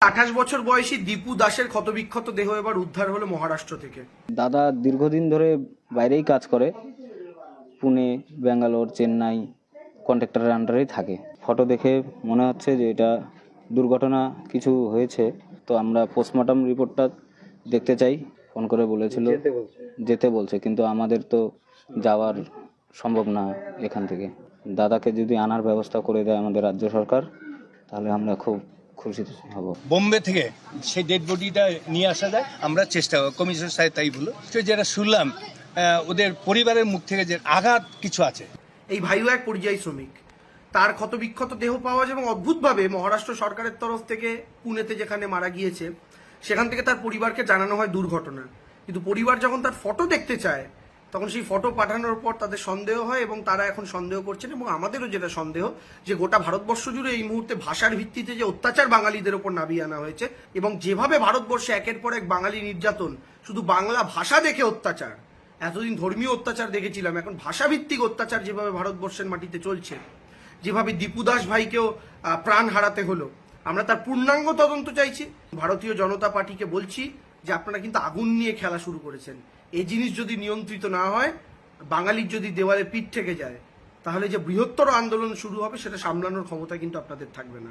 আঠাশ বছর বয়সী দীপু দাসের ক্ষতবিক্ষত দেহ এবার উদ্ধার হলো মহারাষ্ট্র থেকে। দাদা দীর্ঘদিন ধরে বাইরেই কাজ করে পুনে ব্যাঙ্গালোর চেন্নাই কন্ট্রাক্টরের আন্ডারেই থাকে। ফটো দেখে মনে হচ্ছে যে এটা দুর্ঘটনা কিছু হয়েছে। তো আমরা পোস্টমর্টম রিপোর্টটা দেখতে চাই। ফোন করে বলেছিল যেতে বলছে কিন্তু আমাদের তো যাওয়ার সম্ভব না এখান থেকে। দাদাকে যদি আনার ব্যবস্থা করে দেয় আমাদের রাজ্য সরকার তাহলে আমরা খুব খুশি হব। বোম্বে থেকে সেই ডেড বডিটা নিয়ে আসা যায় আমরা চেষ্টা করব কমিশন সাহেব তাই বলো তো যেটা শুনলাম ওদের পরিবারের মুখ থেকে যে আঘাত কিছু আছে। এই ভাইও এক পরিযায়ী শ্রমিক। তার ক্ষতবিক্ষত দেহ পাওয়া যায় এবং অদ্ভুতভাবে মহারাষ্ট্র সরকারের তরফ থেকে পুনেতে যেখানে মারা গিয়েছে সেখান থেকে তার পরিবারকে জানানো হয় দুর্ঘটনা। কিন্তু পরিবার যখন তার ফটো দেখতে চায় তখন সেই ফটো পাঠানোর পর তাদের সন্দেহ হয় এবং তারা এখন সন্দেহ করছেন এবং আমাদেরও যেটা সন্দেহ যে গোটা ভারতবর্ষ জুড়ে এই মুহূর্তে ভাষার ভিত্তিতে যে অত্যাচার বাঙালিদের ওপর নামিয়ে আনা হয়েছে এবং যেভাবে ভারতবর্ষে একের পর এক বাঙালি নির্যাতন, শুধু বাংলা ভাষা দেখে অত্যাচার, এতদিন ধর্মীয় অত্যাচার দেখেছিলাম, এখন ভাষাভিত্তিক অত্যাচার যেভাবে ভারতবর্ষের মাটিতে চলছে, যেভাবে দীপুদাস ভাইকেও প্রাণ হারাতে হলো, আমরা তার পূর্ণাঙ্গ তদন্ত চাইছি। ভারতীয় জনতা পার্টিকে বলছি যে আপনারা কিন্তু আগুন নিয়ে খেলা শুরু করেছেন। এই জিনিস যদি নিয়ন্ত্রিত না হয়, বাঙালির যদি দেওয়ালে পিঠ থেকে যায়, তাহলে যে বৃহত্তর আন্দোলন শুরু হবে, সেটা সামলানোর ক্ষমতা কিন্তু আপনাদের থাকবে না।